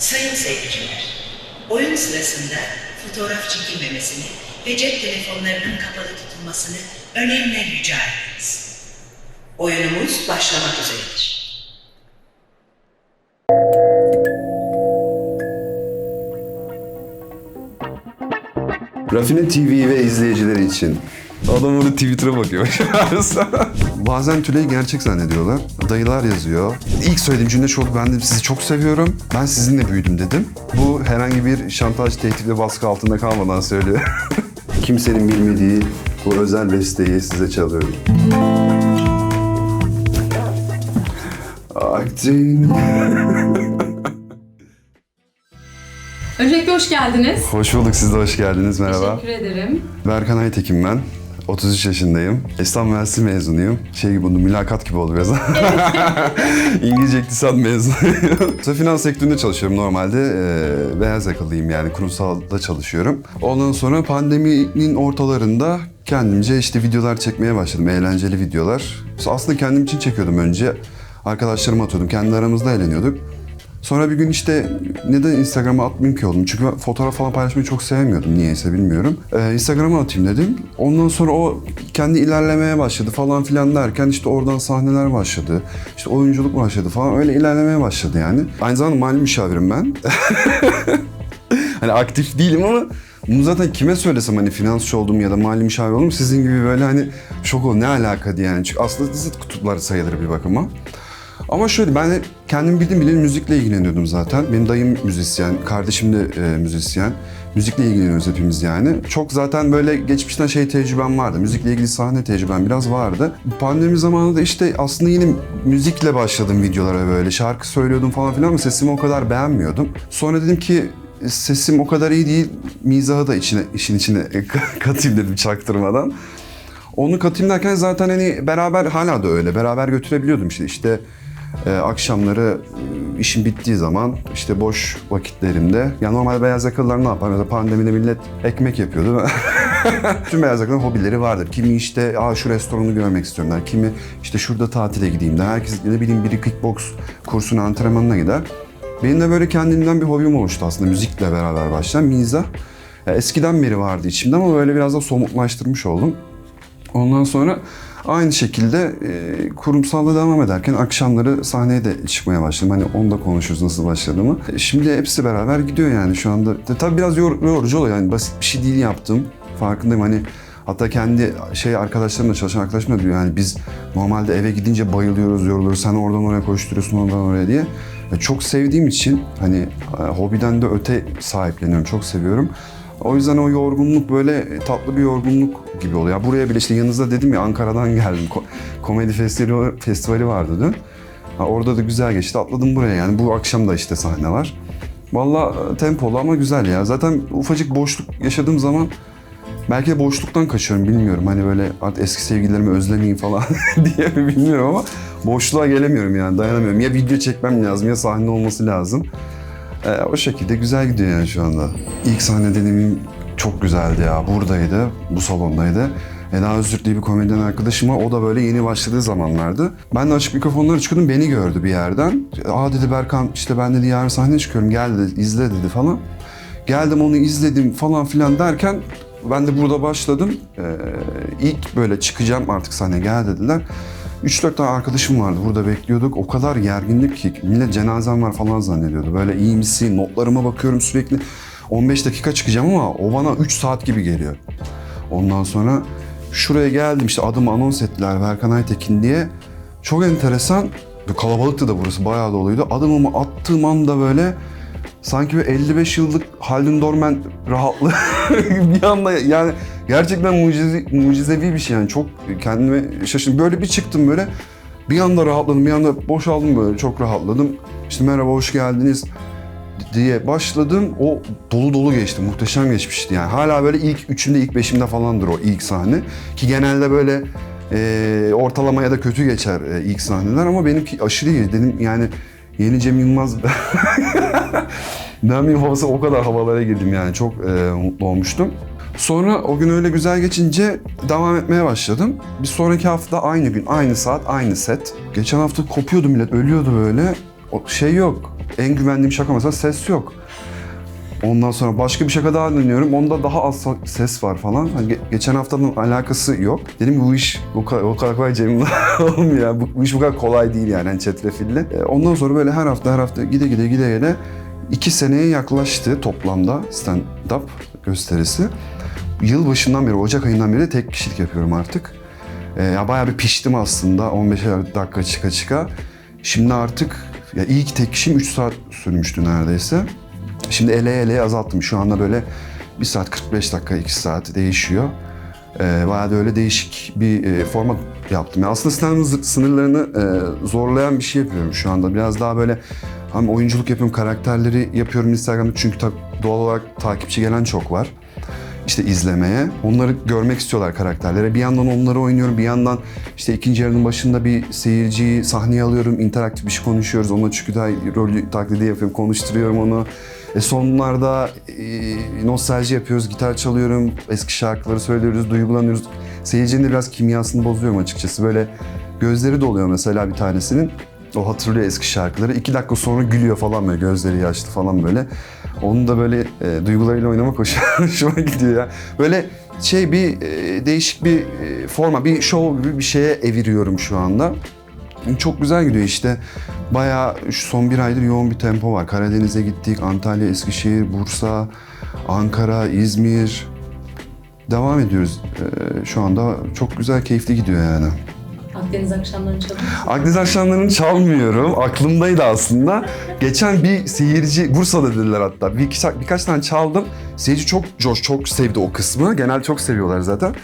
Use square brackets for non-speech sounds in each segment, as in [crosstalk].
Sayın seyirciler, oyun sırasında fotoğraf çekilmemesini ve cep telefonlarının kapalı tutulmasını önemli rica ederiz. Oyunumuz başlamak üzeredir. Rafine TV ve izleyicileri için. Adam orada Twitter'a bakıyor. [laughs] Bazen Tülay'ı gerçek zannediyorlar. Dayılar yazıyor. İlk söylediğim cümle çok ben de sizi çok seviyorum. Ben sizinle büyüdüm dedim. Bu herhangi bir şantaj, tehdit ve baskı altında kalmadan söylüyor. [laughs] Kimsenin bilmediği bu özel besteyi size çalıyorum. Acting. Öncelikle hoş geldiniz. Hoş bulduk, siz de hoş geldiniz. Merhaba. Teşekkür ederim. Berkan Aytekin ben. 33 yaşındayım. İstanbul Üniversitesi mezunuyum. Şey gibi oldu, mülakat gibi oldu biraz. [laughs] İngilizce iktisat mezunuyum. [laughs] Sonra finans sektöründe çalışıyorum normalde. Ee, beyaz yakalıyım yani kurumsalda çalışıyorum. Ondan sonra pandeminin ortalarında kendimce işte videolar çekmeye başladım. Eğlenceli videolar. Aslında kendim için çekiyordum önce. Arkadaşlarıma atıyordum. Kendi aramızda eğleniyorduk. Sonra bir gün işte neden Instagram'a atmayayım ki oldum. Çünkü fotoğraf falan paylaşmayı çok sevmiyordum niyeyse bilmiyorum. Ee, Instagram'a atayım dedim. Ondan sonra o kendi ilerlemeye başladı falan filan derken işte oradan sahneler başladı. İşte oyunculuk başladı falan öyle ilerlemeye başladı yani. Aynı zamanda mali müşavirim ben. [laughs] hani aktif değilim ama bunu zaten kime söylesem hani finansçı oldum ya da mali müşavir oldum sizin gibi böyle hani şok ol ne alaka diye yani. Çünkü aslında zıt kutupları sayılır bir bakıma. Ama şöyle ben kendim bildim bileli müzikle ilgileniyordum zaten. Benim dayım müzisyen, kardeşim de e, müzisyen. Müzikle ilgileniyoruz hepimiz yani. Çok zaten böyle geçmişten şey tecrübem vardı. Müzikle ilgili sahne tecrübem biraz vardı. Pandemi zamanında işte aslında yine müzikle başladım videolara böyle. Şarkı söylüyordum falan filan ama sesimi o kadar beğenmiyordum. Sonra dedim ki sesim o kadar iyi değil. Mizahı da içine, işin içine [laughs] katayım dedim çaktırmadan. Onu katayım derken zaten hani beraber hala da öyle. Beraber götürebiliyordum işte. işte e, akşamları e, işim bittiği zaman işte boş vakitlerimde ya normalde beyaz yakalılar ne yapar? Mesela pandemide millet ekmek yapıyordu. [laughs] Tüm beyaz yakalıların hobileri vardır. Kimi işte Aa, şu restoranı görmek istiyorum der. Kimi işte şurada tatile gideyim der. Herkes ne bileyim biri kickbox kursuna antrenmanına gider. Benim de böyle kendimden bir hobim oluştu aslında müzikle beraber başlayan mizah. Eskiden beri vardı içimde ama böyle biraz da somutlaştırmış oldum. Ondan sonra aynı şekilde e, kurumsalda devam ederken akşamları sahneye de çıkmaya başladım. Hani onu da konuşuruz nasıl başladığımı. E, Şimdi hepsi beraber gidiyor yani şu anda. E, Tabii biraz yor- yorucu oluyor yani basit bir şey değil yaptım. Farkındayım hani hatta kendi şey arkadaşlarımla çalışan arkadaşım da diyor yani biz normalde eve gidince bayılıyoruz, yoruluyoruz. Sen oradan oraya koşturuyorsun, oradan oraya diye. E, Çok sevdiğim için hani hobiden de öte sahipleniyorum. Çok seviyorum. O yüzden o yorgunluk böyle tatlı bir yorgunluk gibi oluyor. Ya buraya bile işte yanınızda dedim ya Ankara'dan geldim. Ko- komedi festivali, festivali vardı dün. Ha, orada da güzel geçti. Atladım buraya yani. Bu akşam da işte sahne var. Valla e, tempolu ama güzel ya. Zaten ufacık boşluk yaşadığım zaman belki de boşluktan kaçıyorum bilmiyorum. Hani böyle artık eski sevgililerimi özlemeyeyim falan [laughs] diye mi bilmiyorum ama boşluğa gelemiyorum yani dayanamıyorum. Ya video çekmem lazım ya sahne olması lazım. Ee, o şekilde güzel gidiyor yani şu anda. İlk sahne deneyimim çok güzeldi ya. Buradaydı, bu salondaydı. Eda Öztürk diye bir komedyen arkadaşım. O da böyle yeni başladığı zamanlardı. Ben de açık mikrofonları çıkıyordum. Beni gördü bir yerden. Aa dedi Berkan işte ben dedi yarın sahneye çıkıyorum. Gel dedi izle dedi falan. Geldim onu izledim falan filan derken ben de burada başladım. Ee, ilk böyle çıkacağım artık sahneye gel dediler. 3-4 tane arkadaşım vardı burada bekliyorduk. O kadar gerginlik ki millet cenazem var falan zannediyordu. Böyle iyi misin? Notlarıma bakıyorum sürekli. 15 dakika çıkacağım ama o bana 3 saat gibi geliyor. Ondan sonra şuraya geldim işte adımı anons ettiler Berkan Aytekin diye. Çok enteresan. Kalabalıktı da burası bayağı doluydu. Adımımı attığım anda böyle sanki bir 55 yıllık Haldun Dorman rahatlığı [laughs] bir anda yani gerçekten mucize, mucizevi bir şey yani çok kendime şaşırdım. Böyle bir çıktım böyle bir anda rahatladım bir anda boşaldım böyle çok rahatladım. İşte merhaba hoş geldiniz diye başladım. O dolu dolu geçti. Muhteşem geçmişti yani. Hala böyle ilk üçümde ilk beşimde falandır o ilk sahne. Ki genelde böyle e, ortalama ya da kötü geçer e, ilk sahneler ama benimki aşırı iyi. Dedim yani yeni Cem Yılmaz ben bir havası o kadar havalara girdim yani çok e, mutlu olmuştum. Sonra o gün öyle güzel geçince devam etmeye başladım. Bir sonraki hafta aynı gün, aynı saat, aynı set. Geçen hafta kopuyordu millet, ölüyordu böyle. o şey yok. En güvendiğim şaka mesela ses yok. Ondan sonra başka bir şaka daha dinliyorum. Onda daha az ses var falan. Hani ge- geçen haftanın alakası yok. Dedim bu iş o kadar, o kadar kolay Cem'le [laughs] olmuyor. Bu, bu iş bu kadar kolay değil yani hani çetrefilli. E, ondan sonra böyle her hafta her hafta gide gide gide gide iki seneye yaklaştı toplamda stand-up gösterisi. Yıl başından beri, Ocak ayından beri de tek kişilik yapıyorum artık. E, ya bayağı bir piştim aslında 15 dakika çıka çıka. Şimdi artık ya ilk tek kişim 3 saat sürmüştü neredeyse. Şimdi ele ele azalttım. Şu anda böyle 1 saat 45 dakika 2 saat değişiyor. Ee, bayağı da öyle değişik bir e, format yaptım. Yani aslında stand sınırlarını e, zorlayan bir şey yapıyorum şu anda. Biraz daha böyle hem oyunculuk yapıyorum, karakterleri yapıyorum Instagram'da. Çünkü tabii doğal olarak takipçi gelen çok var. İşte izlemeye. Onları görmek istiyorlar karakterlere. Bir yandan onları oynuyorum. Bir yandan işte ikinci yarının başında bir seyirciyi sahneye alıyorum. interaktif bir şey konuşuyoruz. Onunla çünkü daha rolü taklidi yapıyorum. Konuşturuyorum onu. E sonlarda e, nostalji yapıyoruz. Gitar çalıyorum. Eski şarkıları söylüyoruz. Duygulanıyoruz. Seyircinin de biraz kimyasını bozuyorum açıkçası. Böyle gözleri doluyor mesela bir tanesinin. O hatırlıyor eski şarkıları. İki dakika sonra gülüyor falan böyle gözleri yaşlı falan böyle. Onun da böyle e, duygularıyla oynamak hoş- [laughs] hoşuma gidiyor ya. Böyle şey bir e, değişik bir e, forma, bir show gibi bir şeye eviriyorum şu anda. Çok güzel gidiyor işte. Bayağı şu son bir aydır yoğun bir tempo var. Karadeniz'e gittik, Antalya, Eskişehir, Bursa, Ankara, İzmir. Devam ediyoruz. E, şu anda çok güzel, keyifli gidiyor yani. Akdeniz akşamlarını çalıyor? Akdeniz akşamlarını çalmıyorum. Aklımdaydı aslında. Geçen bir seyirci, Bursa'da dediler hatta. Bir, birkaç, birkaç tane çaldım. Seyirci çok coş, çok sevdi o kısmı. Genel çok seviyorlar zaten.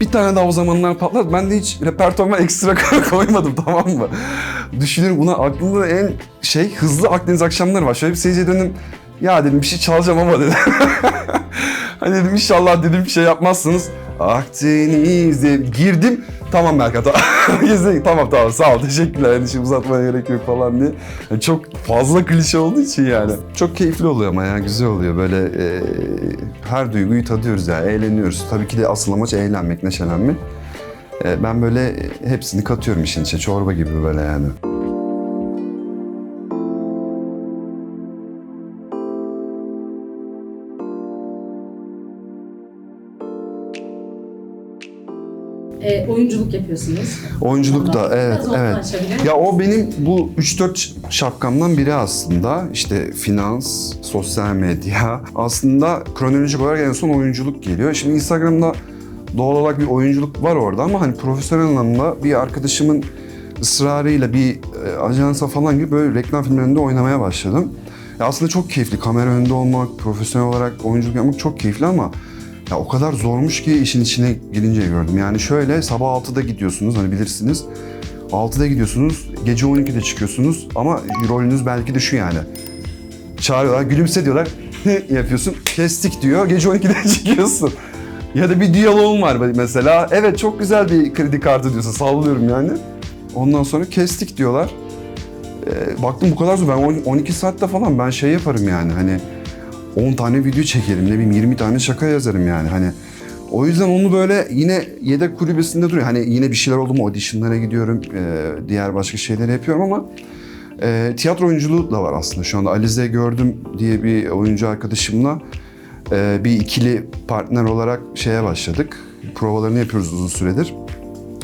Bir tane daha o zamanlar patladı. Ben de hiç repertuarıma ekstra [laughs] koymadım tamam mı? Düşünüyorum buna aklımda en şey hızlı Akdeniz akşamları var. Şöyle bir seyirciye döndüm. Ya dedim bir şey çalacağım ama dedim. [laughs] hani dedim inşallah dedim bir şey yapmazsınız. Akdeniz'e girdim. Tamam Berkat. [laughs] Tamam tamam sağ ol teşekkürler. Yani şimdi uzatmaya gerek yok falan diye. Yani çok fazla klişe olduğu için yani. Çok keyifli oluyor ama yani güzel oluyor. Böyle e, her duyguyu tadıyoruz yani eğleniyoruz. Tabii ki de asıl amaç eğlenmek, neşelenmek. E, ben böyle hepsini katıyorum işin içine. Çorba gibi böyle yani. E, oyunculuk yapıyorsunuz. Oyunculuk da evet evet. Ya o benim bu 3-4 şapkamdan biri aslında. İşte finans, sosyal medya. [laughs] Aslında kronolojik olarak en son oyunculuk geliyor. Şimdi Instagram'da doğal olarak bir oyunculuk var orada ama hani profesyonel anlamda bir arkadaşımın ısrarıyla bir e, ajansa falan gibi böyle reklam filmlerinde oynamaya başladım. Ya aslında çok keyifli. Kamera önünde olmak, profesyonel olarak oyunculuk yapmak çok keyifli ama ya o kadar zormuş ki işin içine girince gördüm. Yani şöyle sabah 6'da gidiyorsunuz hani bilirsiniz. 6'da gidiyorsunuz, gece 12'de çıkıyorsunuz ama rolünüz belki de şu yani. Çağırıyorlar, gülümse diyorlar, [laughs] yapıyorsun, kestik diyor, gece 12'de [laughs] çıkıyorsun. Ya da bir diyaloğum var mesela, evet çok güzel bir kredi kartı diyorsa sallıyorum yani. Ondan sonra kestik diyorlar. Ee, baktım bu kadar zor, ben on- 12 saatte falan ben şey yaparım yani hani 10 tane video çekerim, ne bileyim 20 tane şaka yazarım yani hani. O yüzden onu böyle yine yedek kulübesinde duruyor. Hani yine bir şeyler oldu mu auditionlara gidiyorum, e, diğer başka şeyleri yapıyorum ama e, tiyatro oyunculuğu da var aslında şu anda. Alize Gördüm diye bir oyuncu arkadaşımla e, bir ikili partner olarak şeye başladık. Provalarını yapıyoruz uzun süredir.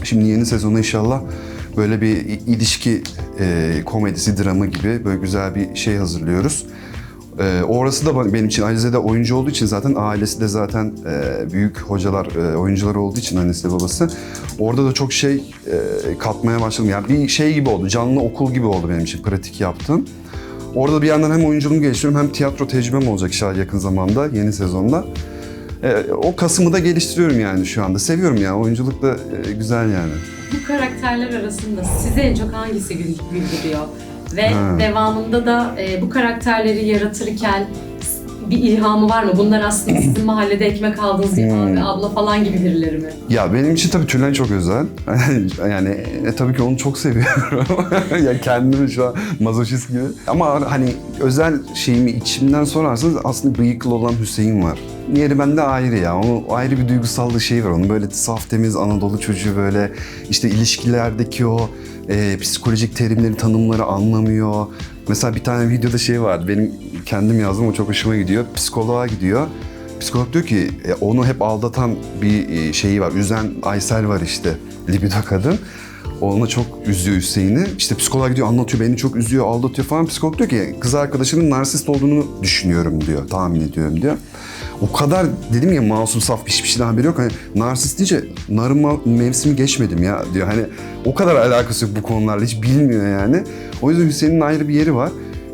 Şimdi yeni sezona inşallah böyle bir ilişki e, komedisi, dramı gibi böyle güzel bir şey hazırlıyoruz. E, orası da benim için Alize de oyuncu olduğu için zaten ailesi de zaten e, büyük hocalar, e, oyuncular olduğu için annesi babası. Orada da çok şey e, katmaya başladım. Yani bir şey gibi oldu, canlı okul gibi oldu benim için pratik yaptım. Orada bir yandan hem oyunculuğumu geliştiriyorum hem tiyatro tecrübem olacak inşallah yakın zamanda, yeni sezonda. E, o Kasım'ı da geliştiriyorum yani şu anda. Seviyorum yani, oyunculuk da e, güzel yani. Bu karakterler arasında size en çok hangisi gül- güldürüyor? Ve Ha. devamında da e, bu karakterleri yaratırken bir ilhamı var mı? Bunlar aslında sizin mahallede ekmek aldığınız bir Hmm. abi, abla falan gibi birileri mi? Ya benim için tabii Tülay çok özel. [laughs] yani e, tabii ki onu çok seviyorum. [laughs] ya kendimi şu an mazoşist gibi. Ama hani özel şeyimi içimden sorarsanız aslında bıyıklı olan Hüseyin var. Yeri bende ayrı ya. Onun ayrı bir duygusal da şey var. Onun böyle saf temiz Anadolu çocuğu böyle işte ilişkilerdeki o e, psikolojik terimleri, tanımları anlamıyor. Mesela bir tane videoda şey vardı, benim kendim yazdım, o çok hoşuma gidiyor. Psikoloğa gidiyor. Psikolog diyor ki e, onu hep aldatan bir e, şeyi var, üzen Aysel var işte, libido kadın. Ona çok üzüyor Hüseyin'i. İşte psikoloğa gidiyor anlatıyor beni çok üzüyor aldatıyor falan. Psikolog diyor ki kız arkadaşının narsist olduğunu düşünüyorum diyor. Tahmin ediyorum diyor. O kadar dedim ya masum saf hiçbir şeyden haberi yok. Hani narsist deyince narın mevsimi geçmedim ya diyor. Hani o kadar alakası yok bu konularla hiç bilmiyor yani. O yüzden Hüseyin'in ayrı bir yeri var.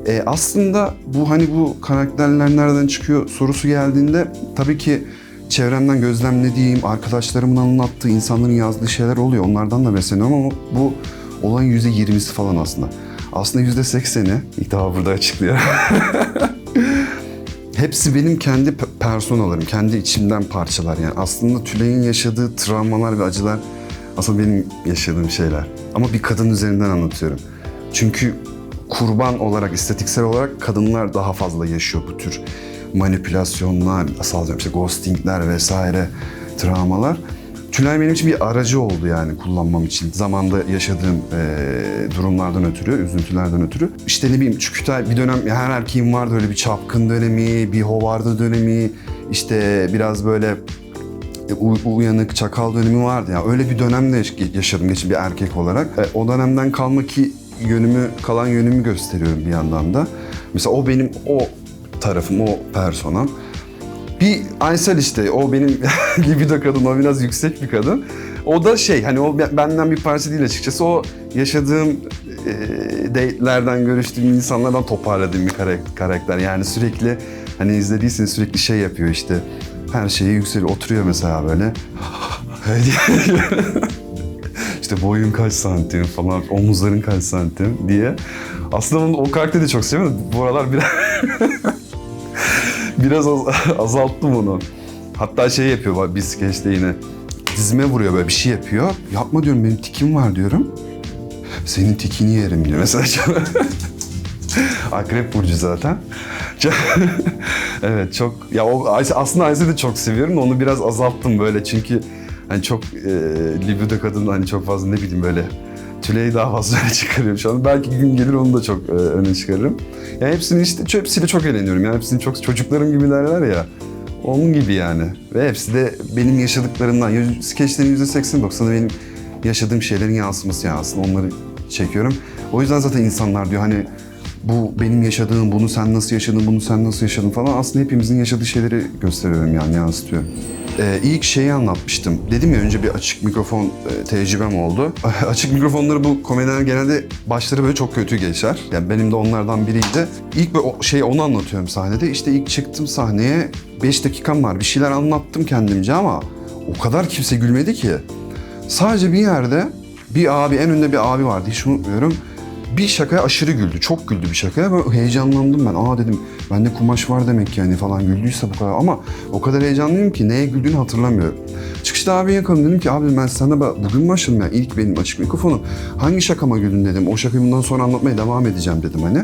E, aslında bu hani bu karakterler nereden çıkıyor sorusu geldiğinde tabii ki çevremden gözlemlediğim, arkadaşlarımın anlattığı, insanların yazdığı şeyler oluyor. Onlardan da besleniyorum ama bu olayın yüzde yirmisi falan aslında. Aslında yüzde sekseni, ilk defa burada açıklıyor. [laughs] Hepsi benim kendi pe- personalarım, kendi içimden parçalar. Yani aslında Tülay'ın yaşadığı travmalar ve acılar aslında benim yaşadığım şeyler. Ama bir kadın üzerinden anlatıyorum. Çünkü kurban olarak, istatiksel olarak kadınlar daha fazla yaşıyor bu tür manipülasyonlar, sallıyorum işte ghostingler vesaire travmalar. Tülay benim için bir aracı oldu yani kullanmam için. Zamanda yaşadığım eee, durumlardan ötürü, üzüntülerden ötürü. İşte ne bileyim Çükütay bir dönem her erkeğin vardı öyle bir çapkın dönemi, bir hovarda dönemi, işte biraz böyle u- uyanık, çakal dönemi vardı ya. Öyle bir dönemde yaş- yaşadım geçen bir erkek olarak. E, o dönemden kalma ki yönümü, kalan yönümü gösteriyorum bir yandan da. Mesela o benim o tarafım, o personam. Bir Aysel işte, o benim [laughs] libido kadın, o biraz yüksek bir kadın. O da şey, hani o be- benden bir parça değil açıkçası. O yaşadığım e, date'lerden, görüştüğüm insanlardan toparladığım bir karak- karakter. Yani sürekli, hani izlediyseniz sürekli şey yapıyor işte. Her şeyi yükseliyor, oturuyor mesela böyle. [laughs] işte boyun kaç santim falan, omuzların kaç santim diye. Aslında onu, o karakteri de çok seviyorum. Bu aralar biraz [laughs] biraz az- [laughs] azalttım onu. Hatta şey yapıyor bak bir skeçte yine. Dizime vuruyor böyle bir şey yapıyor. Yapma diyorum benim tikim var diyorum. Senin tikini yerim diyor. Mesela. [laughs] Akrep burcu zaten. [laughs] Evet çok ya o Ayşe- aslında Ayşe'yi de çok seviyorum onu biraz azalttım böyle çünkü hani çok e, libido kadın hani çok fazla ne bileyim böyle Tülay'ı daha fazla öne çıkarıyorum şu an. Belki gün gelir onu da çok e, öne çıkarırım. Yani hepsini işte hepsiyle çok eğleniyorum. Yani hepsini çok çocuklarım gibi derler ya. Onun gibi yani. Ve hepsi de benim yaşadıklarımdan. Ya, Skeçlerin %80-90'ı benim yaşadığım şeylerin yansıması yani aslında onları çekiyorum. O yüzden zaten insanlar diyor hani bu benim yaşadığım, bunu sen nasıl yaşadın, bunu sen nasıl yaşadın falan aslında hepimizin yaşadığı şeyleri gösteriyorum yani yansıtıyorum. Ee, ilk şeyi anlatmıştım. Dedim ya önce bir açık mikrofon e, tecrübem oldu. [laughs] açık mikrofonları bu komedyenler genelde başları böyle çok kötü geçer. Yani benim de onlardan biriydi. İlk böyle şey onu anlatıyorum sahnede. İşte ilk çıktım sahneye 5 dakikam var. Bir şeyler anlattım kendimce ama o kadar kimse gülmedi ki. Sadece bir yerde bir abi, en önde bir abi vardı hiç unutmuyorum. Bir şakaya aşırı güldü. Çok güldü bir şakaya. Böyle heyecanlandım ben. Aa dedim bende kumaş var demek yani falan güldüyse bu kadar. Ama o kadar heyecanlıyım ki neye güldüğünü hatırlamıyorum. Çıkışta abi yakaladım dedim ki abi ben sana bugün başladım ya ilk benim açık mikrofonu. Hangi şakama güldün dedim. O şakayı bundan sonra anlatmaya devam edeceğim dedim hani.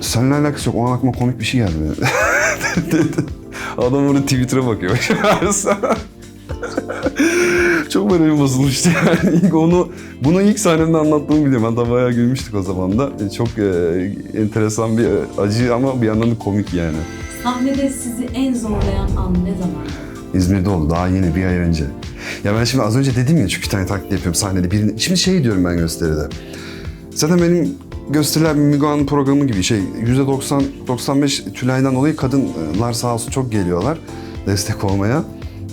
Seninle alakası yok. O an aklıma komik bir şey geldi. [laughs] Adam orada Twitter'a bakıyor. [laughs] Çok moralim bozulmuştu [laughs] yani. İlk onu, bunu ilk sahnemde anlattığımı biliyorum. Hatta bayağı gülmüştük o zaman da. E, Çok e, enteresan bir e, acı ama bir yandan da komik yani. Sahnede sizi en zorlayan an ne zaman? İzmir'de oldu daha yeni bir ay önce. Ya ben şimdi az önce dedim ya çünkü bir tane taklit yapıyorum sahnede birini. Şimdi şey diyorum ben gösteride. Zaten benim gösteriler bir Müge Anlı programı gibi şey %90-95 Tülay'dan dolayı kadınlar sağ olsun çok geliyorlar destek olmaya.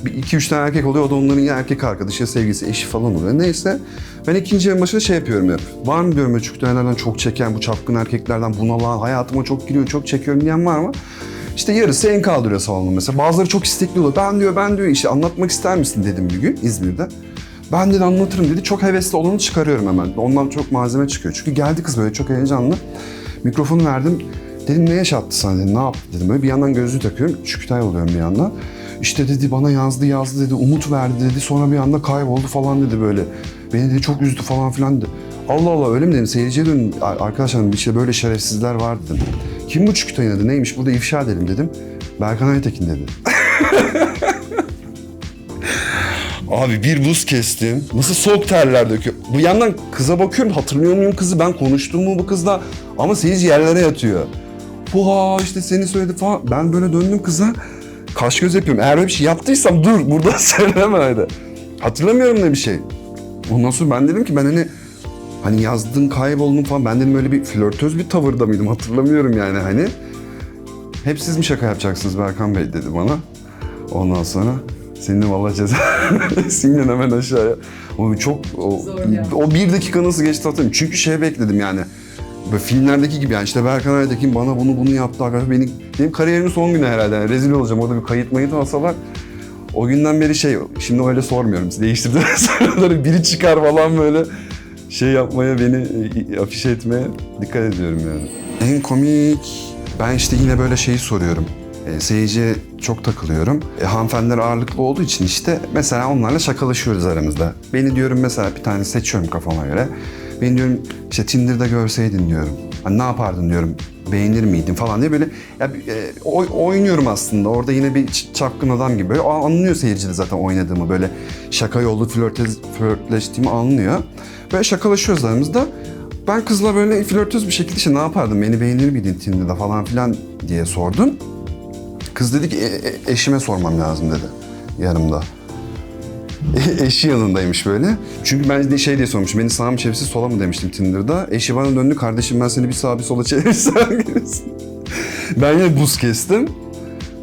Bir iki üç tane erkek oluyor o da onların ya erkek arkadaşı ya sevgilisi eşi falan oluyor. Neyse ben ikinci en başında şey yapıyorum hep. Var mı diyorum Tülay'lardan çok çeken bu çapkın erkeklerden bunalan hayatıma çok giriyor çok çekiyorum diyen var mı? İşte yarısı en kaldırıyor salonun mesela. Bazıları çok istekli oluyor. Ben diyor, ben diyor işte anlatmak ister misin dedim bir gün İzmir'de. Ben dedi anlatırım dedi. Çok hevesli olanı çıkarıyorum hemen. Ondan çok malzeme çıkıyor. Çünkü geldi kız böyle çok heyecanlı. Mikrofonu verdim. Dedim ne yaşattı sana dedim. Ne yaptı dedim. Böyle bir yandan gözlüğü takıyorum. Çükütay oluyorum bir yandan. İşte dedi bana yazdı yazdı dedi. Umut verdi dedi. Sonra bir anda kayboldu falan dedi böyle. Beni dedi çok üzdü falan filan dedi. Allah Allah öyle mi dedim. Seyirciye dönün. Arkadaşlar işte böyle şerefsizler var dedim. Kim bu Çükütay'ın adı neymiş burada ifşa edelim dedim. Berkan Aytekin dedi. [laughs] Abi bir buz kestim. Nasıl soğuk terler döküyor. Bu yandan kıza bakıyorum hatırlıyor muyum kızı ben konuştum mu bu kızla ama seyirci yerlere yatıyor. Puha işte seni söyledi falan. Ben böyle döndüm kıza. Kaş göz yapıyorum. Eğer öyle bir şey yaptıysam dur burada [laughs] söyleme hadi. Hatırlamıyorum ne bir şey. Ondan sonra ben dedim ki ben hani hani yazdın kayboldun falan ben dedim öyle bir flörtöz bir tavırda mıydım hatırlamıyorum yani hani. Hep siz mi şaka yapacaksınız Berkan Bey dedi bana. Ondan sonra senin valla ceza. [laughs] Singen hemen aşağıya. O çok o, o bir dakika nasıl geçti hatırlamıyorum. Çünkü şey bekledim yani. Böyle filmlerdeki gibi yani işte Berkan Aytekin bana bunu bunu yaptı arkadaşlar. Benim, benim kariyerimin son günü herhalde. Yani rezil olacağım. Orada bir kayıt mayıt alsalar. O günden beri şey, şimdi öyle sormuyorum. Değiştirdim [laughs] soruları. Biri çıkar falan böyle şey yapmaya, beni e, afişe etmeye dikkat ediyorum yani. En komik, ben işte yine böyle şeyi soruyorum. E, seyirciye çok takılıyorum. E, hanımefendiler ağırlıklı olduğu için işte mesela onlarla şakalaşıyoruz aramızda. Beni diyorum mesela bir tane seçiyorum kafama göre. Beni diyorum işte Tinder'da görseydin diyorum. Hani ne yapardın diyorum. Beğenir miydin falan diye böyle ya, e, oy- oynuyorum aslında. Orada yine bir çapkın adam gibi. Böyle anlıyor seyirci de zaten oynadığımı. Böyle şaka yollu flörtez, flörtleştiğimi anlıyor. Böyle şakalaşıyoruz aramızda. Ben kızla böyle flörtöz bir şekilde işte ne yapardın beni beğenir miydin Tinder'da falan filan diye sordum. Kız dedi ki "E- e- eşime sormam lazım dedi yanımda. [laughs] Eşi yanındaymış böyle. Çünkü ben de şey diye sormuşum. Beni sağa mı çevirsin sola mı demiştim Tinder'da. Eşi bana döndü. Kardeşim ben seni bir sağa bir sola gelirsin." [laughs] Ben yine buz kestim.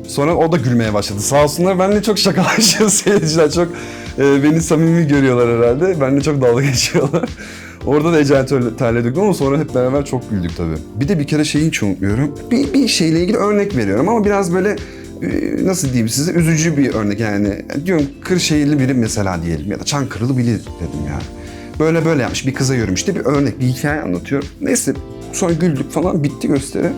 Sonra o da gülmeye başladı. Sağ olsunlar benimle çok şakalaşıyor [laughs] seyirciler. Çok e, beni samimi görüyorlar herhalde. Benimle çok dalga geçiyorlar. Orada da ecel ter- terledik ama sonra hep beraber çok güldük tabii. Bir de bir kere şeyi hiç unutmuyorum. Bir, bir şeyle ilgili örnek veriyorum ama biraz böyle nasıl diyeyim size üzücü bir örnek yani. Diyorum Kırşehirli biri mesela diyelim ya da Çankırılı biri dedim yani. Böyle böyle yapmış bir kıza yürümüş diye bir örnek bir hikaye anlatıyorum. Neyse sonra güldük falan bitti gösteri.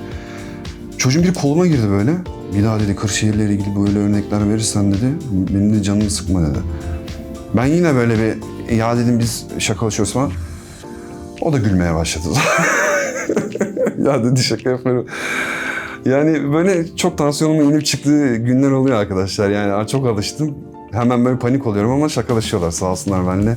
Çocuğun biri koluma girdi böyle. Bir daha dedi Kırşehir'le ilgili böyle örnekler verirsen dedi. Benim de canımı sıkma dedi. Ben yine böyle bir ya dedim biz şakalaşıyoruz falan. O da gülmeye başladı. [laughs] ya dedi şaka yapıyorum. Yani böyle çok tansiyonumun inip çıktığı günler oluyor arkadaşlar. Yani çok alıştım. Hemen böyle panik oluyorum ama şakalaşıyorlar sağ olsunlar benimle.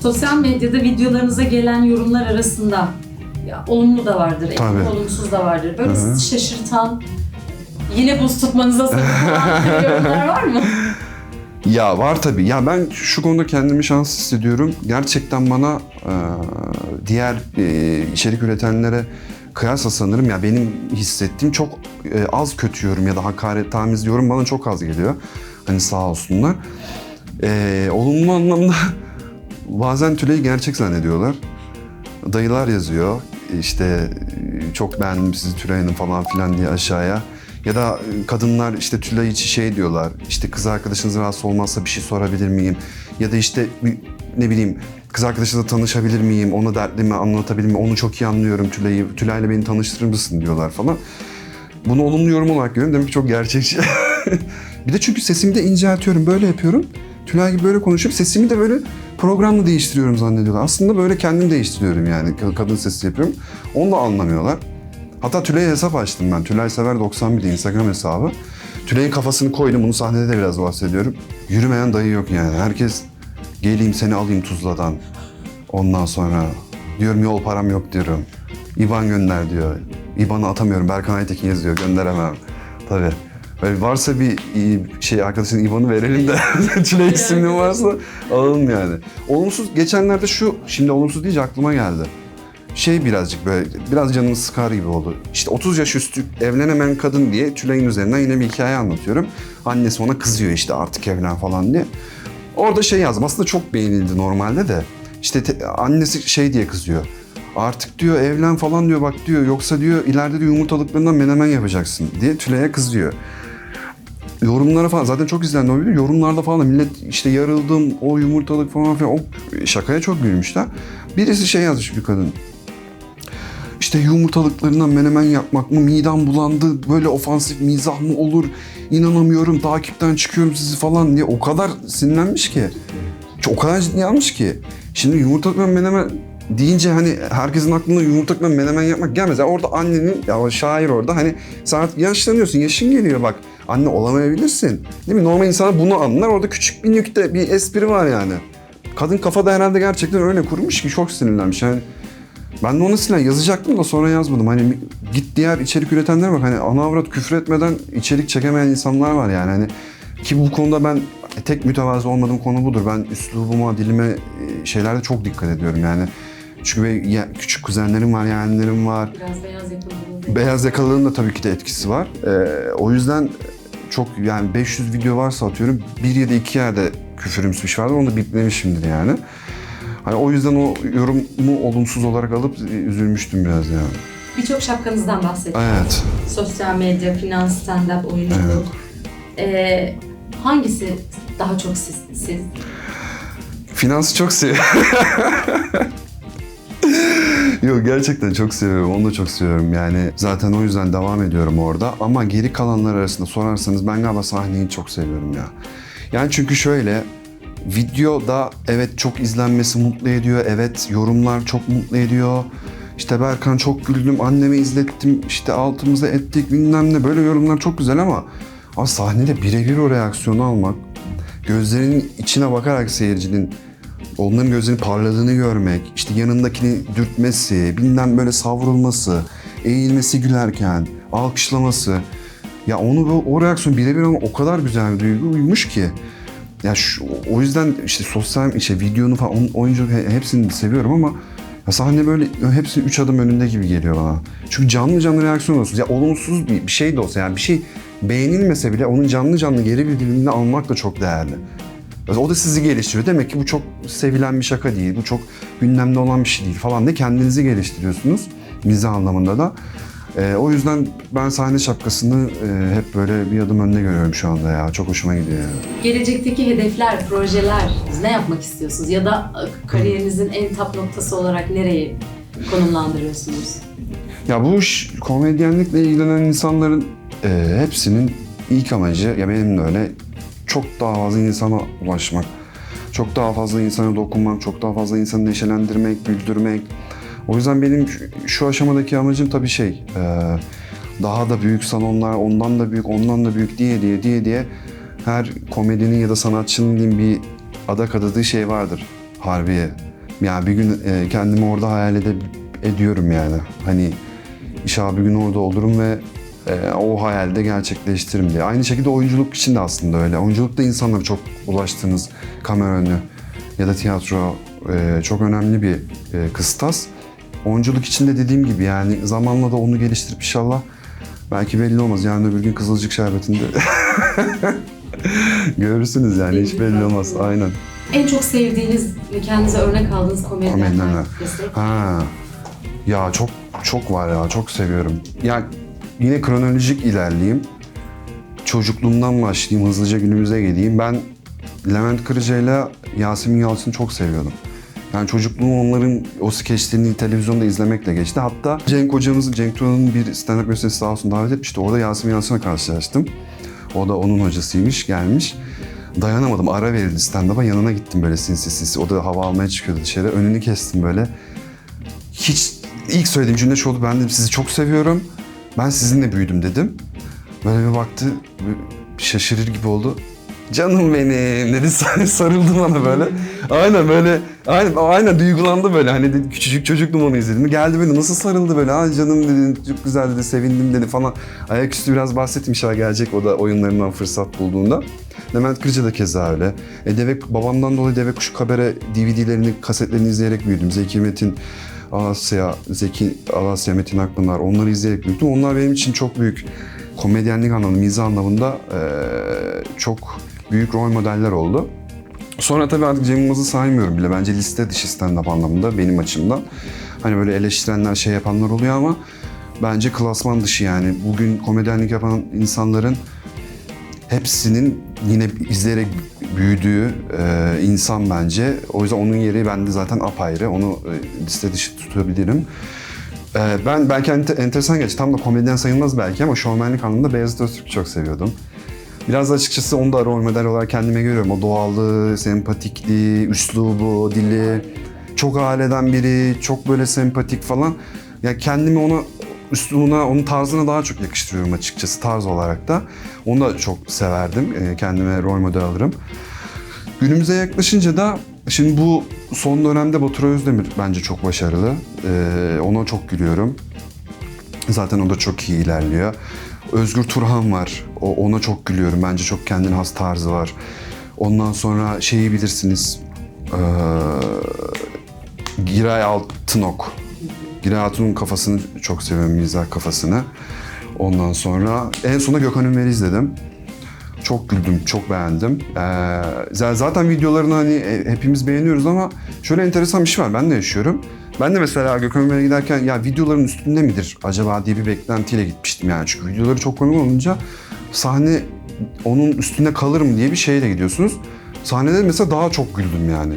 Sosyal medyada videolarınıza gelen yorumlar arasında ya olumlu da vardır, Tabii. olumsuz da vardır. Böyle sizi şaşırtan, yine buz tutmanıza sebep [laughs] olan yorumlar var mı? Ya var tabii. Ya ben şu konuda kendimi şanslı hissediyorum. Gerçekten bana e, diğer e, içerik üretenlere kıyasla sanırım ya benim hissettiğim çok e, az kötü yorum ya da hakaret tamiz yorum bana çok az geliyor. Hani sağ olsunlar. E, olumlu anlamda [laughs] bazen Tülay'ı gerçek zannediyorlar. Dayılar yazıyor. İşte çok beğendim sizi Tülay Hanım falan filan diye aşağıya. Ya da e, kadınlar işte Tülay için şey diyorlar. İşte kız arkadaşınız rahatsız olmazsa bir şey sorabilir miyim? Ya da işte ne bileyim kız arkadaşınızla tanışabilir miyim? Ona dertlerimi anlatabilir miyim? Onu çok iyi anlıyorum Tülay'ı. Tülay'la beni tanıştırır mısın diyorlar falan. Bunu olumlu yorum olarak görüyorum. Demek ki çok gerçekçi. [laughs] bir de çünkü sesimi de inceltiyorum. Böyle yapıyorum. Tülay gibi böyle konuşup sesimi de böyle programla değiştiriyorum zannediyorlar. Aslında böyle kendim değiştiriyorum yani. Ka- Kadın sesi yapıyorum. Onu da anlamıyorlar. Hatta Tülay'a hesap açtım ben. Tülay Sever 91 Instagram hesabı. Tülay'ın kafasını koydum. Bunu sahnede de biraz bahsediyorum. Yürümeyen dayı yok yani. Herkes geleyim seni alayım Tuzla'dan. Ondan sonra diyorum yol param yok diyorum. İban gönder diyor. İban'ı atamıyorum. Berkan Aytekin yazıyor. Gönderemem. Tabii. Böyle varsa bir şey arkadaşın İban'ı verelim de [laughs] [laughs] Tülay isimli varsa alalım yani. Olumsuz geçenlerde şu, şimdi olumsuz deyince aklıma geldi şey birazcık böyle biraz canımı sıkar gibi oldu. İşte 30 yaş üstü evlenemeyen kadın diye Tülay'ın üzerinden yine bir hikaye anlatıyorum. Annesi ona kızıyor işte artık evlen falan diye. Orada şey yazdım aslında çok beğenildi normalde de. İşte te- annesi şey diye kızıyor. Artık diyor evlen falan diyor bak diyor yoksa diyor ileride diyor yumurtalıklarından menemen yapacaksın diye Tülay'a kızıyor yorumlara falan zaten çok izlendi o video. Yorumlarda falan da millet işte yarıldım, o yumurtalık falan filan. O şakaya çok gülmüşler. Birisi şey yazmış bir kadın. İşte yumurtalıklarından menemen yapmak mı? Midem bulandı. Böyle ofansif mizah mı olur? İnanamıyorum. Takipten çıkıyorum sizi falan diye. O kadar sinirlenmiş ki. O kadar ciddi almış ki. Şimdi yumurtalıklarından menemen deyince hani herkesin aklına yumurtakla menemen yapmak gelmez. Yani orada annenin, ya şair orada hani sen artık yaşlanıyorsun, yaşın geliyor bak. Anne olamayabilirsin. Değil mi? Normal insanlar bunu anlar. Orada küçük bir nükte, bir espri var yani. Kadın kafada herhalde gerçekten öyle kurmuş ki çok sinirlenmiş. Yani ben de onu silen yazacaktım da sonra yazmadım. Hani git diğer içerik üretenlere bak. Hani ana avrat küfür etmeden içerik çekemeyen insanlar var yani. Hani ki bu konuda ben tek mütevazı olmadığım konu budur. Ben üslubuma, dilime e, şeylerde çok dikkat ediyorum yani. Çünkü ya- küçük kuzenlerim var, yeğenlerim var. Biraz. Beyaz yakalılığın da tabii ki de etkisi var. Ee, o yüzden çok yani 500 video varsa atıyorum bir ya da iki yerde küfürümsü bir şey vardır onu da biplemişimdir yani. Hani o yüzden o yorumu olumsuz olarak alıp e, üzülmüştüm biraz yani. Birçok şapkanızdan bahsettiniz. Evet. Sosyal medya, finans, stand-up, oyunculuk. Ee, hangisi daha çok siz? siz? Finansı çok seviyorum. [laughs] Yok gerçekten çok seviyorum. Onu da çok seviyorum. Yani zaten o yüzden devam ediyorum orada. Ama geri kalanlar arasında sorarsanız ben galiba sahneyi çok seviyorum ya. Yani çünkü şöyle videoda evet çok izlenmesi mutlu ediyor. Evet yorumlar çok mutlu ediyor. İşte Berkan çok güldüm, anneme izlettim, işte altımıza ettik bilmem ne böyle yorumlar çok güzel ama ama sahnede birebir o reaksiyonu almak, gözlerinin içine bakarak seyircinin onların gözlerinin parladığını görmek, işte yanındakini dürtmesi, bilmem böyle savrulması, eğilmesi gülerken, alkışlaması. Ya onu o reaksiyon birebir ama o kadar güzel bir duyguymuş ki. Ya şu, o yüzden işte sosyal işte videonu falan he- hepsini seviyorum ama ya sahne böyle hepsi üç adım önünde gibi geliyor bana. Çünkü canlı canlı reaksiyon olsun. Ya olumsuz bir, bir şey de olsa yani bir şey beğenilmese bile onun canlı canlı geri bildirimini almak da çok değerli. O da sizi geliştiriyor. Demek ki bu çok sevilen bir şaka değil, bu çok gündemde olan bir şey değil falan de kendinizi geliştiriyorsunuz. Mizah anlamında da. Ee, o yüzden ben sahne şapkasını e, hep böyle bir adım önüne görüyorum şu anda ya. Çok hoşuma gidiyor yani. Gelecekteki hedefler, projeler, ne yapmak istiyorsunuz? Ya da e, kariyerinizin en tap noktası olarak nereyi konumlandırıyorsunuz? Ya bu iş komedyenlikle ilgilenen insanların e, hepsinin ilk amacı, ya benim de öyle, çok daha fazla insana ulaşmak. Çok daha fazla insana dokunmak, çok daha fazla insanı neşelendirmek, güldürmek. O yüzden benim şu- aşamadaki amacım tabii şey, e, daha da büyük salonlar, ondan da büyük, ondan da büyük diye diye diye diye her komedinin ya da sanatçının diyeyim bir adak adadığı şey vardır Harbiye. Yani bir gün e, kendimi orada hayal ede- ediyorum yani. Hani inşallah bir gün orada olurum ve e, o hayalde gerçekleştiririm diye. Aynı şekilde oyunculuk için de aslında öyle. Oyunculukta insanlara çok ulaştığınız kamera önü ya da tiyatro çok önemli bir e, kıstas. Oyunculuk için de dediğim gibi yani zamanla da onu geliştirip inşallah belki belli olmaz. Yani öbür gün Kızılcık Şerbeti'nde [laughs] görürsünüz yani hiç belli olmaz. Aynen. En çok sevdiğiniz ve kendinize örnek aldığınız komedyenler Komedyenler. Ha. Ya çok çok var ya çok seviyorum. Ya yine kronolojik ilerleyeyim. Çocukluğumdan başlayayım hızlıca günümüze geleyim. Ben Levent Kırca ile Yasemin Yalçın'ı çok seviyordum. Yani çocukluğum onların o skeçlerini televizyonda izlemekle geçti. Hatta Cenk hocamızın, Cenk Turan'ın bir stand-up gösterisi sağ olsun davet etmişti. Orada Yasemin Yalçın'la karşılaştım. O da onun hocasıymış, gelmiş. Dayanamadım, ara verildi stand-up'a. Yanına gittim böyle sinsi sinsi. O da hava almaya çıkıyordu dışarı. Önünü kestim böyle. Hiç ilk söylediğim cümle şu oldu. Ben dedim sizi çok seviyorum. Ben sizinle büyüdüm dedim. Böyle bir baktı, şaşırır gibi oldu. Canım benim dedi [laughs] sarıldı bana böyle. Aynen böyle, aynen, aynen duygulandı böyle. Hani dedi, küçücük çocukluğum onu izledim. Geldi böyle nasıl sarıldı böyle. Ay canım dedi, çok güzel dedi, sevindim dedi falan. Ayaküstü biraz bahsettim inşallah gelecek o da oyunlarından fırsat bulduğunda. Levent Kırca da keza öyle. E, Deve, babamdan dolayı Deve Kuşu Kabere DVD'lerini, kasetlerini izleyerek büyüdüm. Zeki Metin, Alasya, Zeki Alasya, Metin Akpınar onları izleyerek büyüdüm. Onlar benim için çok büyük komedyenlik anlamında, mizah anlamında eee, çok büyük rol modeller oldu. Sonra tabii artık Cem Yılmaz'ı saymıyorum bile. Bence liste dışı stand-up anlamında benim açımdan. Hani böyle eleştirenler şey yapanlar oluyor ama bence klasman dışı yani. Bugün komedyenlik yapan insanların hepsinin yine izleyerek büyüdüğü e, insan bence. O yüzden onun yeri bende zaten apayrı. Onu e, liste dışı tutabilirim. E, ben belki ente- enteresan geç. Tam da komedyen sayılmaz belki ama şovmenlik anlamında Beyazıt Öztürk'ü çok seviyordum. Biraz açıkçası onu da rol model olarak kendime görüyorum. O doğallığı, sempatikliği, üslubu, dili. çok aileden biri, çok böyle sempatik falan. Ya kendimi ona üslubuna, onun tarzına daha çok yakıştırıyorum açıkçası tarz olarak da. Onu da çok severdim. Ee, kendime rol model alırım. Günümüze yaklaşınca da şimdi bu son dönemde Batur Özdemir bence çok başarılı. Ee, ona çok gülüyorum. Zaten o da çok iyi ilerliyor. Özgür Turhan var. O, ona çok gülüyorum. Bence çok kendine has tarzı var. Ondan sonra şeyi bilirsiniz. Ee, Giray Altınok. Giray Altınok'un kafasını çok seviyorum. Mizah kafasını. Ondan sonra en sona Gökhan Ünver'i izledim. Çok güldüm, çok beğendim. Ee, zaten videolarını hani e, hepimiz beğeniyoruz ama şöyle enteresan bir şey var. Ben de yaşıyorum. Ben de mesela Gökhan Ünver'e giderken ya videoların üstünde midir acaba diye bir beklentiyle gitmiştim yani. Çünkü videoları çok komik olunca sahne onun üstünde kalır mı diye bir şeyle gidiyorsunuz. Sahnede mesela daha çok güldüm yani.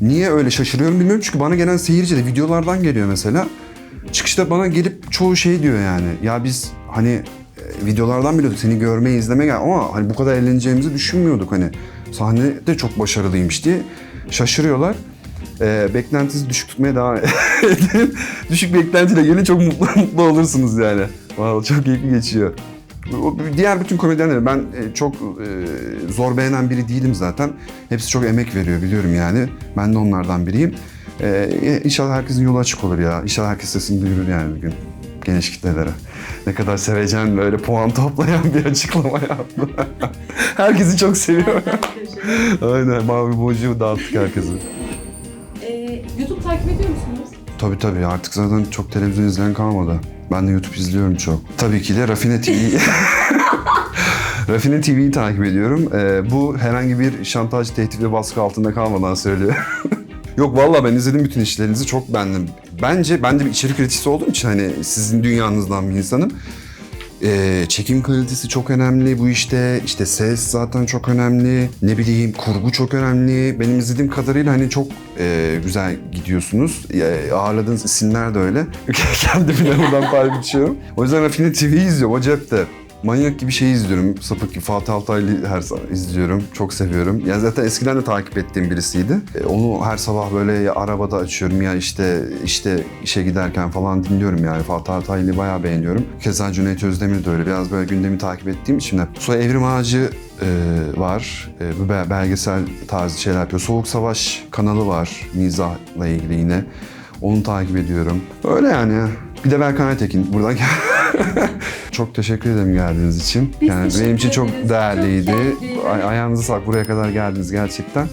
Niye öyle şaşırıyorum bilmiyorum çünkü bana gelen seyirci de videolardan geliyor mesela. Çıkışta bana gelip çoğu şey diyor yani. Ya biz hani e, videolardan biliyorduk seni görmeye izleme gel ama hani bu kadar eğleneceğimizi düşünmüyorduk hani. Sahnede çok başarılıymış diye şaşırıyorlar. Ee, beklentinizi düşük tutmaya devam edin. [laughs] düşük beklentiyle gelin çok mutlu, [laughs] mutlu olursunuz yani. Vallahi çok keyifli geçiyor. Diğer bütün komedyenleri ben e, çok e, zor beğenen biri değilim zaten. Hepsi çok emek veriyor biliyorum yani. Ben de onlardan biriyim. E, inşallah herkesin yolu açık olur ya. İnşallah herkes sesini duyurur yani bir gün. Geniş kitlelere. Ne kadar sevecen böyle puan toplayan bir açıklama yaptı. [laughs] Herkesi çok seviyor. Aynen mavi boncuğu dağıttık herkese. Takip ediyor musunuz? Tabii tabii artık zaten çok televizyon izleyen kalmadı. Ben de YouTube izliyorum çok. Tabii ki de Rafine TV. [laughs] Rafine TV'yi takip ediyorum. Ee, bu herhangi bir şantaj, tehdit ve baskı altında kalmadan söylüyor. [laughs] Yok valla ben izledim bütün işlerinizi çok beğendim. Bence ben de bir içerik üreticisi olduğum için hani sizin dünyanızdan bir insanım. Ee, çekim kalitesi çok önemli bu işte. İşte ses zaten çok önemli. Ne bileyim kurgu çok önemli. Benim izlediğim kadarıyla hani çok e, güzel gidiyorsunuz. E, ağırladığınız isimler de öyle. [laughs] Kendimi buradan pay biçiyorum. O yüzden Rafine TV'yi izliyorum o cepte. Manyak gibi şey izliyorum. Sapık gibi Fatih Altaylı her sabah izliyorum. Çok seviyorum. Ya zaten eskiden de takip ettiğim birisiydi. E, onu her sabah böyle ya arabada açıyorum ya işte işte işe giderken falan dinliyorum yani. Fatih Altaylı'yı bayağı beğeniyorum. Keza Cüneyt Özdemir de öyle. Biraz böyle gündemi takip ettiğim için hep. Sonra Evrim Ağacı e, var. E, bu be- belgesel tarzı şeyler yapıyor. Soğuk Savaş kanalı var. Mizahla ilgili yine. Onu takip ediyorum. Öyle yani. Bir de Berkan Aytekin. Buradan [laughs] çok teşekkür ederim geldiğiniz için. Biz yani benim için çok ederiz. değerliydi. Çok. Ay- ayağınıza sağlık. Buraya kadar geldiniz gerçekten.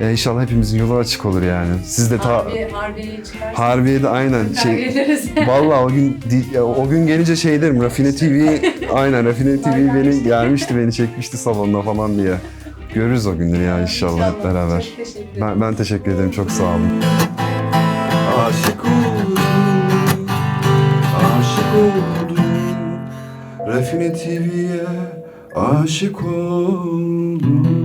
Ee, inşallah hepimizin yolu açık olur yani. Siz de ta Harbi, Harbiye'yi çıkarsak. Harbiye'de aynen şey. [laughs] Vallahi o gün di- o gün gelince şey derim Rafine TV aynen Rafine TV beni gelmişti beni çekmişti salonda falan diye. Görürüz o günleri ya inşallah hep beraber. Çok teşekkür ederim. Ben, ben teşekkür ederim çok sağ olun. TV'ye aşık oldum.